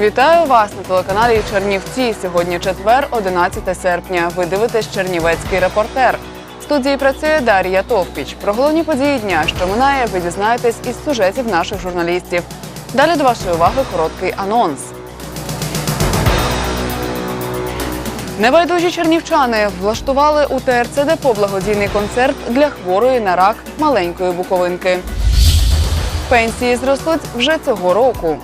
Вітаю вас на телеканалі Чернівці. Сьогодні четвер, 11 серпня. Ви дивитесь Чернівецький репортер. В студії працює Дар'я Товпіч. Про головні події дня, що минає, ви дізнаєтесь із сюжетів наших журналістів. Далі до вашої уваги короткий анонс. Небайдужі чернівчани влаштували у ТРЦ Депо благодійний концерт для хворої на рак маленької буковинки. Пенсії зростуть вже цього року.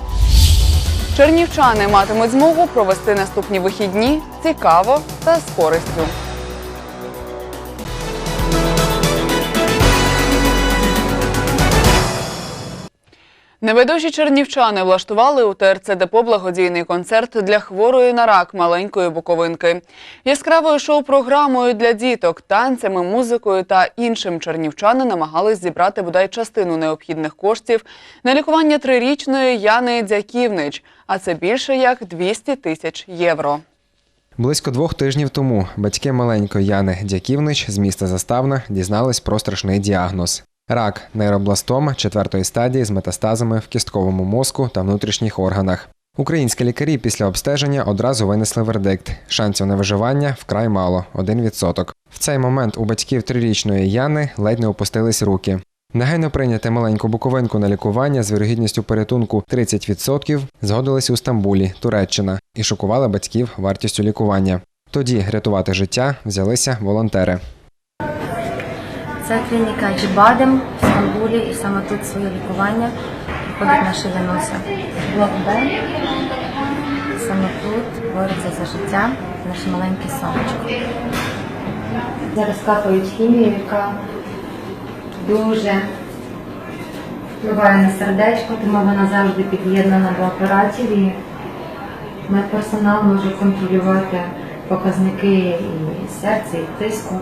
Чернівчани матимуть змогу провести наступні вихідні цікаво та з користю. Небайдужі чернівчани влаштували у ТРЦ Депо благодійний концерт для хворої на рак маленької буковинки. Яскравою шоу-програмою для діток, танцями, музикою та іншим чернівчани намагались зібрати бодай частину необхідних коштів на лікування трирічної Яни Дяківнич, а це більше як 200 тисяч євро. Близько двох тижнів тому батьки маленької Яни Дяківнич з міста Заставна дізнались про страшний діагноз. Рак нейробластома четвертої стадії з метастазами в кістковому мозку та внутрішніх органах. Українські лікарі після обстеження одразу винесли вердикт. Шансів на виживання вкрай мало 1%. В цей момент у батьків трирічної Яни ледь не опустились руки. Негайно прийняти маленьку буковинку на лікування з вірогідністю порятунку 30% згодились у Стамбулі, Туреччина, і шокували батьків вартістю лікування. Тоді рятувати життя взялися волонтери. Це клініка Джібадем в Стамбулі, і саме тут своє лікування проходить наша Януся. Блок Б. Саме тут бореться за життя наше маленьке сонечко. Зараз капають хімію, яка дуже впливає на сердечко, тому вона завжди під'єднана до апаратів і медперсонал може контролювати показники і серця, і тиску.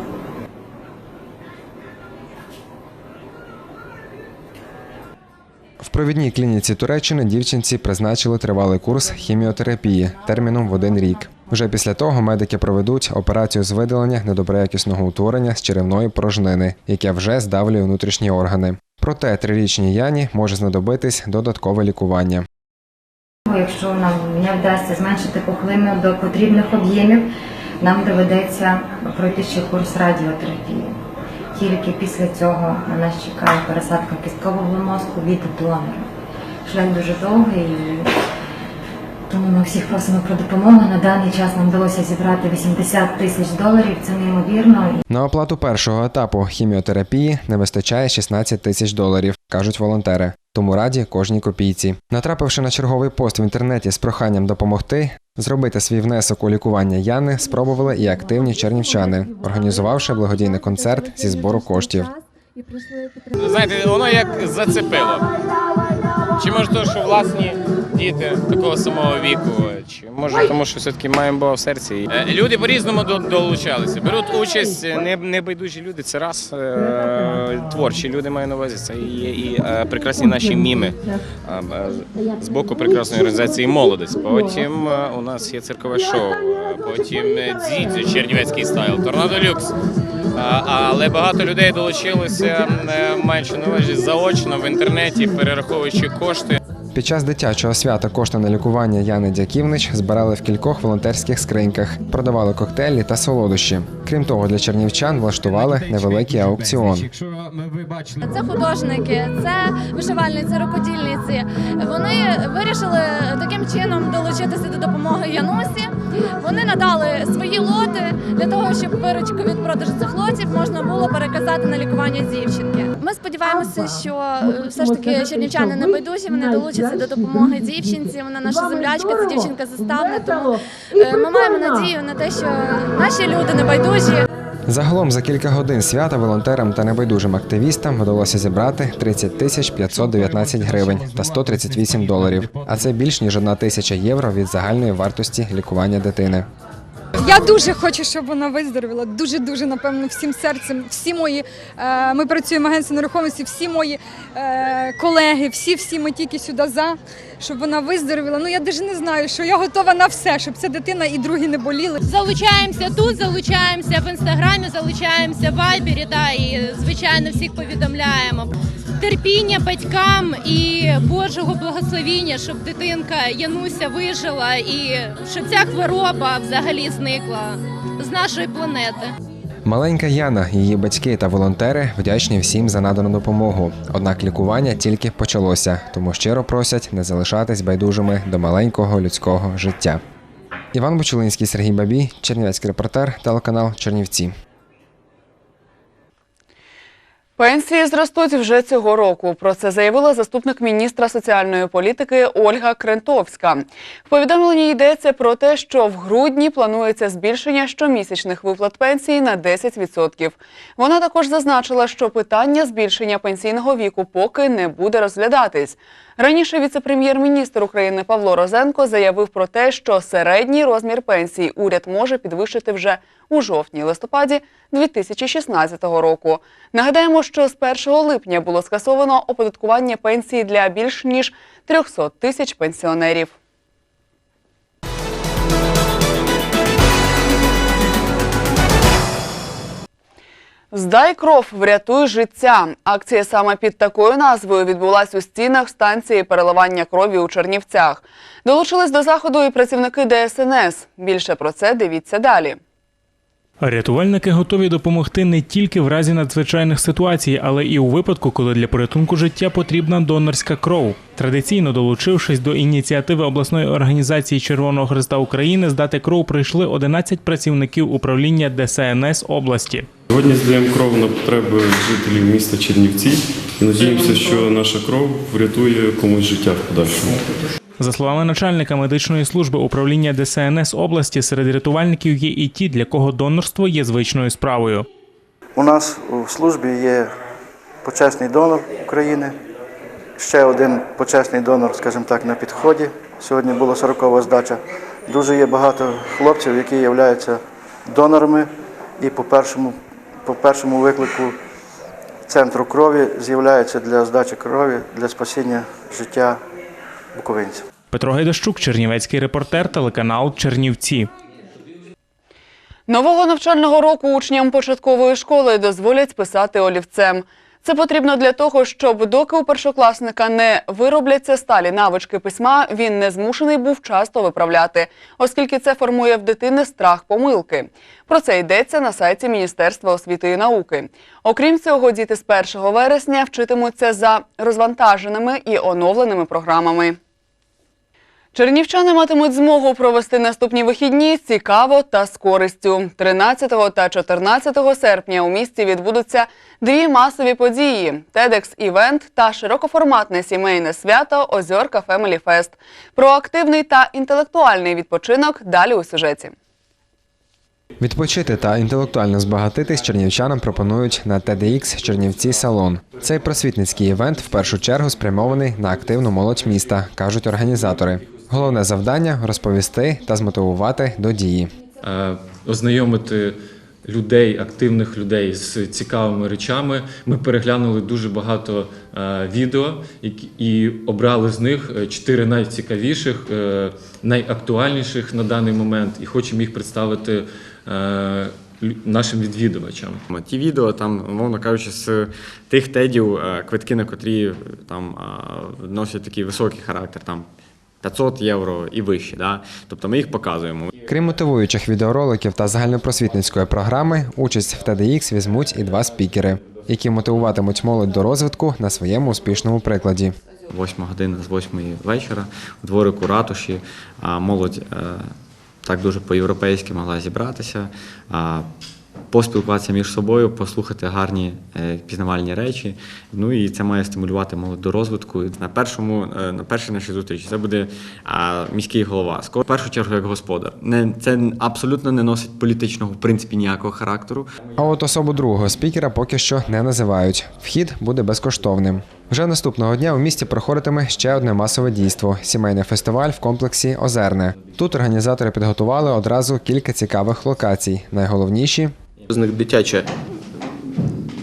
Провідній клініці Туреччини дівчинці призначили тривалий курс хіміотерапії терміном в один рік. Вже після того медики проведуть операцію з видалення недоброякісного утворення з черевної порожнини, яке вже здавлює внутрішні органи. Проте трирічній Яні може знадобитись додаткове лікування. Якщо нам не вдасться зменшити пухлину до потрібних об'ємів, нам доведеться пройти ще курс радіотерапії. Тільки після цього на нас чекає пересадка кісткового мозку від донора. Шлях дуже довгий, і тому ми всіх просимо про допомогу. На даний час нам вдалося зібрати 80 тисяч доларів. Це неймовірно. На оплату першого етапу хіміотерапії не вистачає 16 тисяч доларів, кажуть волонтери. Тому раді кожній копійці. Натрапивши на черговий пост в інтернеті з проханням допомогти, зробити свій внесок у лікування Яни спробували і активні чернівчани, організувавши благодійний концерт зі збору коштів. Знаєте, воно як зацепило. Чи може то, що власні діти такого самого віку, чи може тому, що все-таки маємо Бога в серці. Е, Люди по-різному до- долучалися. Беруть участь е, не, небайдужі люди, це раз е, творчі люди маю на увазі. Це є і прекрасні наші міми з боку прекрасної організації молодість. Потім у нас є циркове шоу, потім дзідзю, чернівецький стайл, торнадо люкс. Але багато людей долучилися е, маючи на заочно в інтернеті, перераховуючи кошти. Під час дитячого свята кошти на лікування Яни Дяківнич збирали в кількох волонтерських скриньках, продавали коктейлі та солодощі. Крім того, для чернівчан влаштували невеликий аукціон. Це художники, це вишивальниці, рукодільниці. Вони вирішили таким чином долучитися до допомоги Янусі. Вони надали свої лоти для того, щоб виручку від продажу цих лотів можна було переказати на лікування дівчинки. Ми сподіваємося, що е, все ж таки чернівчани не байдужі. Вони долучаться до допомоги дівчинці. Вона наша землячка, це дівчинка заставна. Тому е, ми маємо надію на те, що наші люди не байдужі. Загалом за кілька годин свята волонтерам та небайдужим активістам вдалося зібрати 30 тисяч 519 гривень та 138 доларів. А це більш ніж одна тисяча євро від загальної вартості лікування дитини. Я дуже хочу, щоб вона виздоровіла. Дуже дуже напевно всім серцем. Всі мої е, ми працюємо в агентстві нерухомості, всі мої е, колеги, всі, всі ми тільки сюди за, щоб вона виздоровіла. Ну я навіть не знаю, що я готова на все, щоб ця дитина і другі не боліли. Залучаємося тут, залучаємося в інстаграмі, залучаємося в вайбері, да, і звичайно всіх повідомляємо. Терпіння батькам і Божого благословіння, щоб дитинка Януся вижила і щоб ця хвороба взагалі зникла з нашої планети. Маленька Яна, її батьки та волонтери вдячні всім за надану допомогу. Однак лікування тільки почалося, тому щиро просять не залишатись байдужими до маленького людського життя. Іван Бочулинський, Сергій Бабій, Чернівецький репортер, телеканал Чернівці. Пенсії зростуть вже цього року. Про це заявила заступник міністра соціальної політики Ольга Крентовська. В повідомленні йдеться про те, що в грудні планується збільшення щомісячних виплат пенсії на 10%. Вона також зазначила, що питання збільшення пенсійного віку поки не буде розглядатись. Раніше віце-прем'єр-міністр України Павло Розенко заявив про те, що середній розмір пенсії уряд може підвищити вже у жовтні-листопаді 2016 року. Нагадаємо, що з 1 липня було скасовано оподаткування пенсії для більш ніж 300 тисяч пенсіонерів. Здай кров, врятуй життя. Акція саме під такою назвою відбулась у стінах станції переливання крові у Чернівцях. Долучились до заходу і працівники ДСНС. Більше про це дивіться далі. Рятувальники готові допомогти не тільки в разі надзвичайних ситуацій, але і у випадку, коли для порятунку життя потрібна донорська кров. Традиційно долучившись до ініціативи обласної організації Червоного Христа України, здати кров прийшли 11 працівників управління ДСНС області. Сьогодні здаємо кров на потреби жителів міста Чернівці надіємося, що наша кров врятує комусь життя в подальшому. За словами начальника медичної служби управління ДСНС області, серед рятувальників є і ті, для кого донорство є звичною справою. У нас у службі є почесний донор України, ще один почесний донор, скажімо так, на підході. Сьогодні була 40-ва здача. Дуже є багато хлопців, які являються донорами, і по першому, по першому виклику центру крові з'являються для здачі крові для спасіння життя буковинців. Петро Гайдащук, Чернівецький репортер, телеканал Чернівці. Нового навчального року учням початкової школи дозволять писати олівцем. Це потрібно для того, щоб доки у першокласника не виробляться сталі навички письма, він не змушений був часто виправляти, оскільки це формує в дитини страх помилки. Про це йдеться на сайті Міністерства освіти і науки. Окрім цього, діти з 1 вересня вчитимуться за розвантаженими і оновленими програмами. Чернівчани матимуть змогу провести наступні вихідні цікаво та з користю. 13 та 14 серпня у місті відбудуться дві масові події: TEDx-івент та широкоформатне сімейне свято Озьорка Family Fest. Про активний та інтелектуальний відпочинок далі у сюжеті. Відпочити та інтелектуально збагатитись чернівчанам пропонують на TEDx Чернівці Салон. Цей просвітницький івент в першу чергу спрямований на активну молодь міста, кажуть організатори. Головне завдання розповісти та змотивувати до дії. е, ознайомити людей, активних людей з цікавими речами. Ми переглянули дуже багато е, відео і обрали з них е, чотири найцікавіших, найактуальніших на даний момент, і хочемо їх представити нашим відвідувачам. Ті відео, там, умовно кажучи, з тих тедів, квитки на котрі там носять такий високий характер, там 500 євро і вище. Да? Тобто ми їх показуємо. Крім мотивуючих відеороликів та загальнопросвітницької програми, участь в TEDx візьмуть і два спікери, які мотивуватимуть молодь до розвитку на своєму успішному прикладі. Восьма година з восьмої вечора у дворику ратуші, молодь е, так дуже по-європейськи могла зібратися, поспілкуватися між собою, послухати гарні е, пізнавальні речі. Ну і це має стимулювати молодь до розвитку. На першому, е, на першій нашій зустрічі це буде міський голова. Скоро в першу чергу як господар. Не це абсолютно не носить політичного в принципі ніякого характеру. А от особу другого спікера поки що не називають. Вхід буде безкоштовним. Вже наступного дня у місті проходитиме ще одне масове дійство сімейний фестиваль в комплексі Озерне. Тут організатори підготували одразу кілька цікавих локацій. Найголовніші З них дитяча,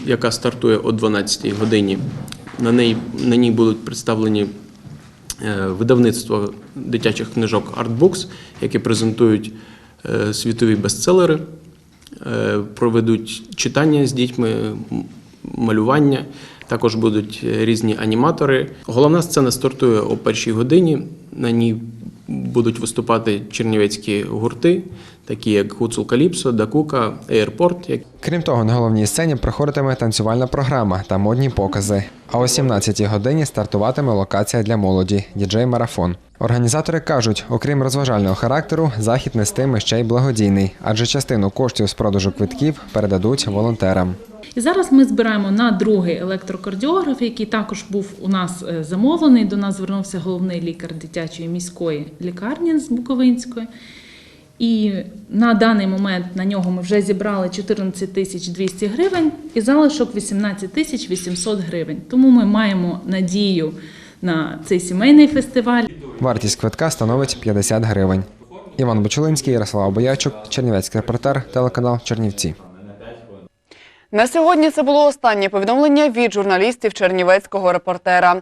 яка стартує о 12-й годині. На, неї, на ній будуть представлені е, видавництва дитячих книжок Artbooks, які презентують е, світові бестселери, е, проведуть читання з дітьми, малювання. Також будуть різні аніматори. Головна сцена стартує о першій годині. На ній будуть виступати чернівецькі гурти, такі як Гуцул Каліпсо, Дакука, як Крім того, на головній сцені проходитиме танцювальна програма та модні покази. А о 17-й годині стартуватиме локація для молоді діджей-марафон. Організатори кажуть, окрім розважального характеру, захід нестиме ще й благодійний, адже частину коштів з продажу квитків передадуть волонтерам. І зараз ми збираємо на другий електрокардіограф, який також був у нас е, замовлений. До нас звернувся головний лікар дитячої міської лікарні з Буковинської. І на даний момент на нього ми вже зібрали 14 тисяч 200 гривень і залишок 18 тисяч 800 гривень. Тому ми маємо надію на цей сімейний фестиваль. Вартість квитка становить 50 гривень. Іван Бочулинський, Ярослав Боячук, Чернівецький репортер, телеканал Чернівці. На сьогодні це було останнє повідомлення від журналістів Чернівецького репортера.